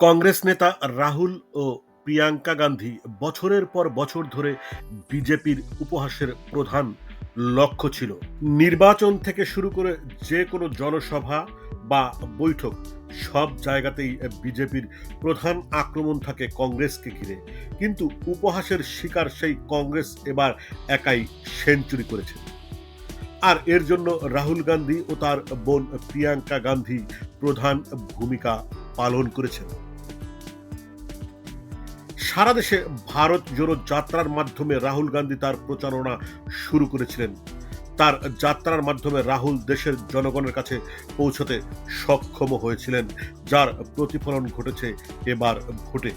কংগ্রেস নেতা রাহুল ও প্রিয়াঙ্কা গান্ধী বছরের পর বছর ধরে বিজেপির উপহাসের প্রধান লক্ষ্য ছিল। নির্বাচন থেকে শুরু করে যে কোনো জনসভা বা বৈঠক সব জায়গাতেই বিজেপির প্রধান আক্রমণ থাকে কংগ্রেসকে ঘিরে। কিন্তু উপহাসের শিকার সেই কংগ্রেস এবার একাই সেঞ্চুরি করেছে। আর এর জন্য রাহুল গান্ধী ও তার বোন প্রিয়াঙ্কা গান্ধী প্রধান ভূমিকা পালন করেছেন। সারা দেশে ভারত জোড়ো যাত্রার মাধ্যমে রাহুল গান্ধী তার প্রচারণা শুরু করেছিলেন। তার যাত্রার মাধ্যমে রাহুল দেশের জনগণের কাছে পৌঁছতে সক্ষম হয়েছিলেন, যার প্রতিফলন ঘটেছে এবার ভোটে।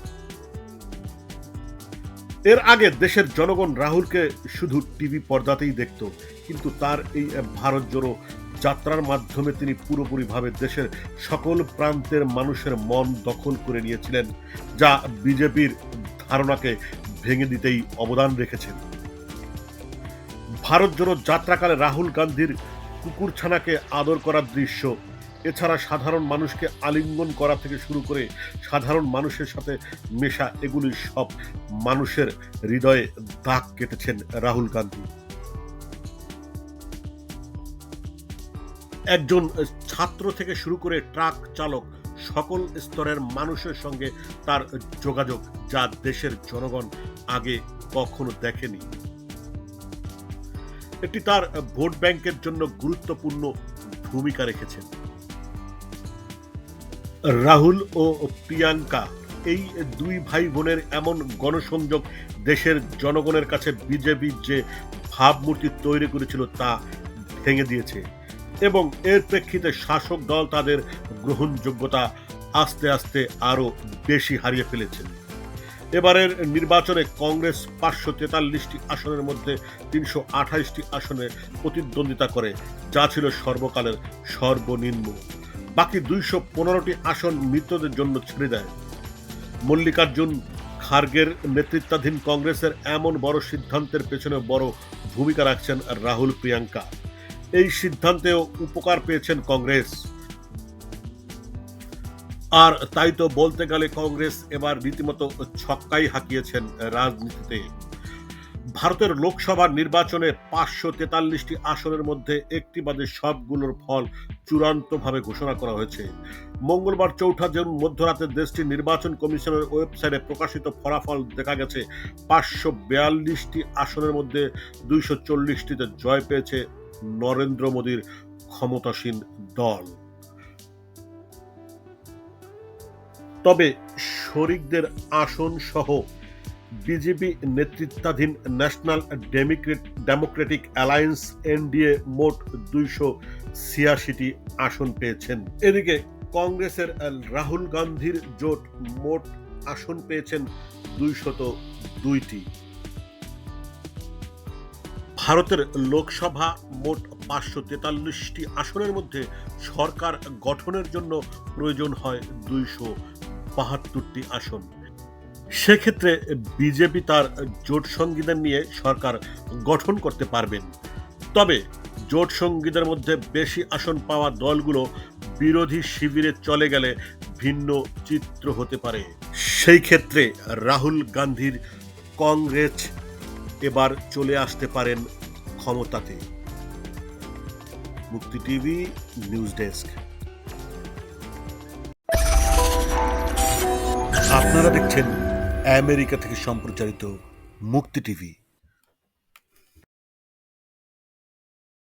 এর আগে দেশের জনগণ রাহুলকে শুধু টিভি পর্দাতেই দেখত, কিন্তু তার এই ভারত জোড়ো যাত্রার মাধ্যমে তিনি পুরোপুরিভাবে দেশের সকল প্রান্তের মানুষের মন দখল করে নিয়েছিলেন, যা বিজেপির ধারণাকে ভেঙে দিতেই অবদান রেখেছেন। ভারত জোড়ো যাত্রাকালে রাহুল গান্ধীর কুকুরছানাকে আদর করার দৃশ্য, এছাড়া সাধারণ মানুষকে আলিঙ্গন করা থেকে শুরু করে সাধারণ মানুষের সাথে মেশা এগুলি সব মানুষের হৃদয়ে দাগ কেটেছেন রাহুল গান্ধী। একজন ছাত্র থেকে শুরু করে ট্রাক চালক সকল স্তরের মানুষের সঙ্গে তার যোগাযোগ যা দেশের জনগণ আগে কখনো দেখেনি। এটি তার ভোট ব্যাংকের জন্য গুরুত্বপূর্ণ ভূমিকা রেখেছেন রাহুল ও প্রিয়াঙ্কা, এই দুই ভাই বোনের এমন গণসংযোগ দেশের জনগণের কাছে বিজেপি যে ভাবমূর্তি তৈরি করেছিল তা ভেঙে দিয়েছে। এবং এর প্রেক্ষিতে শাসক দল তাদের গ্রহণযোগ্যতা আস্তে আস্তে আরও বেশি হারিয়ে ফেলেছেন এবারের নির্বাচনে কংগ্রেস পাঁচশো তেতাল্লিশটি আসনের মধ্যে তিনশো আঠাইশটি আসনে প্রতিদ্বন্দ্বিতা করে, যা ছিল সর্বকালের সর্বনিম্ন। বাকি দুইশো পনেরোটি আসন মৃতদের জন্য ছেড়ে দেয়। মল্লিকার্জুন খার্গের নেতৃত্বাধীন কংগ্রেসের এমন বড় সিদ্ধান্তের পেছনে বড় ভূমিকা রাখছেন রাহুল প্রিয়াঙ্কা। এই সিদ্ধান্তেও উপকার পেয়েছেন কংগ্রেস। আর তাই তো বলতে গেলে কংগ্রেস এবার রীতিমতো ছক্কাই হাঁকিয়েছেন রাজনীতিতে। ভারতের লোকসভা নির্বাচনে পাঁচশো তেতাল্লিশটি আসনের মধ্যে একটি বাদে সবগুলোর ফল চূড়ান্তভাবে ঘোষণা করা হয়েছে। মঙ্গলবার চৌঠা জুন মধ্যরাতে দেশটির নির্বাচন কমিশনের ওয়েবসাইটে প্রকাশিত ফলাফল দেখা গেছে, পাঁচশো বিয়াল্লিশটি আসনের মধ্যে দুইশো চল্লিশটিতে জয় পেয়েছে নরেন্দ্র মোদীর ক্ষমতাসীন দল। তবে শরিকদের আসন সহ বিজেপি নেতৃত্বাধীন national democrat democratic alliance NDA মোট দুইশো ছিয়াশিটি আসন পেয়েছেন। এদিকে কংগ্রেসের রাহুল গান্ধীর জোট মোট আসন পেয়েছেন দুইশত দুইটি। ভারতের লোকসভা মোট পাঁচশো তেতাল্লিশটি আসনের মধ্যে সরকার গঠনের জন্য প্রয়োজন হয় দুইশো বাহাত্তরটি আসন। সেক্ষেত্রে বিজেপি তার জোট সঙ্গীদের নিয়ে সরকার গঠন করতে পারবেন। তবে জোট সঙ্গীদের মধ্যে বেশি আসন পাওয়া দলগুলো বিরোধী শিবিরে চলে গেলে ভিন্ন চিত্র হতে পারে। সেই ক্ষেত্রে রাহুল গান্ধীর কংগ্রেস এবার চলে আসতে পারেন ক্ষমতাতে। মুক্তি টিভি নিউজ ডেস্ক। আপনারা দেখছেন আমেরিকা থেকে সম্প্রচারিত মুক্তি টিভি।